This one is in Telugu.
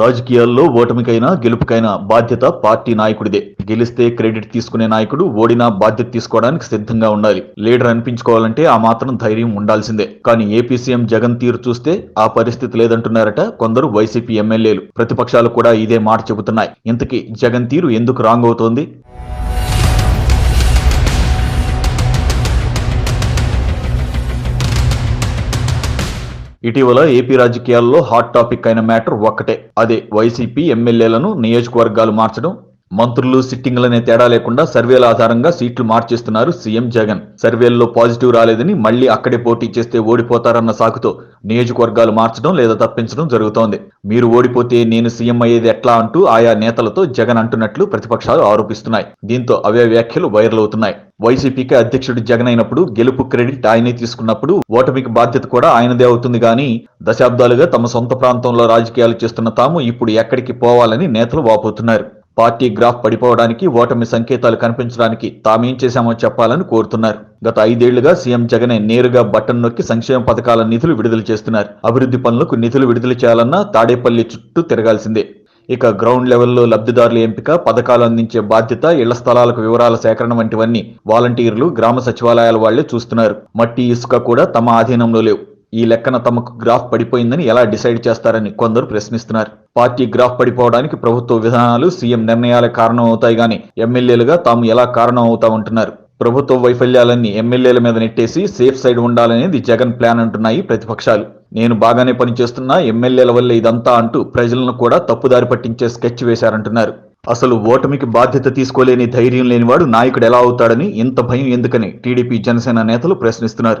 రాజకీయాల్లో ఓటమికైనా గెలుపుకైనా బాధ్యత పార్టీ నాయకుడిదే. గెలిస్తే క్రెడిట్ తీసుకునే నాయకుడు ఓడినా బాధ్యత తీసుకోవడానికి సిద్ధంగా ఉండాలి. లీడర్ అనిపించుకోవాలంటే ఆ మాత్రం ధైర్యం ఉండాల్సిందే. కానీ ఏపీ సీఎం జగన్ తీరు చూస్తే ఆ పరిస్థితి లేదంటున్నారట కొందరు వైసీపీ ఎమ్మెల్యేలు. ప్రతిపక్షాలు కూడా ఇదే మాట చెబుతున్నాయి. ఇంతకీ జగన్ తీరు ఎందుకు రాంగ్ అవుతోంది? ఇటీవల ఏపీ రాజకీయాల్లో హాట్ టాపిక్ అయిన మ్యాటర్ ఒక్కటే. అదే వైసీపీ ఎమ్మెల్యేలను నియోజకవర్గాలు మార్చడం మంత్రులు సిట్టింగ్లనే తేడా లేకుండా సర్వేల ఆధారంగా సీట్లు మార్చేస్తున్నారు సీఎం జగన్. సర్వేల్లో పాజిటివ్ రాలేదని మళ్ళీ అక్కడే పోటీ చేస్తే ఓడిపోతారన్న సాకుతో నియోజకవర్గాలు మార్చడం లేదా తప్పించడం జరుగుతోంది. మీరు ఓడిపోతే నేను సీఎం అయ్యేది ఎట్లా అంటూ ఆయా నేతలతో జగన్ అంటున్నట్లు ప్రతిపక్షాలు ఆరోపిస్తున్నాయి. దీంతో అవే వ్యాఖ్యలు వైరల్ అవుతున్నాయి. వైసీపీకి అధ్యక్షుడు జగన్ అయినప్పుడు గెలుపు క్రెడిట్ ఆయనే తీసుకున్నప్పుడు ఓటమికి బాధ్యత కూడా ఆయనదే అవుతుంది కానీ దశాబ్దాలుగా తమ సొంత ప్రాంతంలో రాజకీయాలు చేస్తున్న తాము ఇప్పుడు ఎక్కడికి పోవాలని నేతలు వాపోతున్నారు. పార్టీ గ్రాఫ్ పడిపోవడానికి ఓటమి సంకేతాలు కనిపించడానికి తామేం చేశామో చెప్పాలని కోరుతున్నారు. గత ఐదేళ్ళుగా సీఎం జగనే నేరుగా బట్టన్ నొక్కి సంక్షేమ పథకాల నిధులు విడుదల చేస్తున్నారు. అభివృద్ధి పనులకు నిధులు విడుదల చేయాలన్నా తాడేపల్లి చుట్టూ తిరగాల్సిందే. ఇక గ్రౌండ్ లెవెల్లో లబ్ధిదారుల ఎంపిక పథకాలు అందించే బాధ్యత ఇళ్ళ స్థలాలకు వివరాల సేకరణ వంటివన్నీ వాలంటీర్లు గ్రామ సచివాలయాల వాళ్ళే చూస్తున్నారు. మట్టి ఇసుక కూడా తమ ఆధీనంలో లేవు. ఈ లెక్కన తమకు గ్రాఫ్ పడిపోయిందని ఎలా డిసైడ్ చేస్తారని కొందరు ప్రశ్నిస్తున్నారు. పార్టీ గ్రాఫ్ పడిపోవడానికి ప్రభుత్వ విధానాలు సీఎం నిర్ణయాలే కారణం అవుతాయి గాని ఎమ్మెల్యేలుగా తాము ఎలా కారణం అవుతామంటున్నారు ప్రభుత్వ వైఫల్యాలన్నీ ఎమ్మెల్యేల మీద నెట్టేసి సేఫ్ సైడ్ ఉండాలనేది జగన్ ప్లాన్ అంటున్నాయి ప్రతిపక్షాలు. నేను బాగానే పనిచేస్తున్నా ఎమ్మెల్యేల వల్ల ఇదంతా అంటూ ప్రజలను కూడా తప్పుదారి పట్టించే స్కెచ్ వేశారంటున్నారు. అసలు ఓటమికి బాధ్యత తీసుకోలేని ధైర్యం లేనివాడు నాయకుడు ఎలా అవుతాడని ఇంత భయం ఎందుకని టీడీపీ జనసేన నేతలు ప్రశ్నిస్తున్నారు.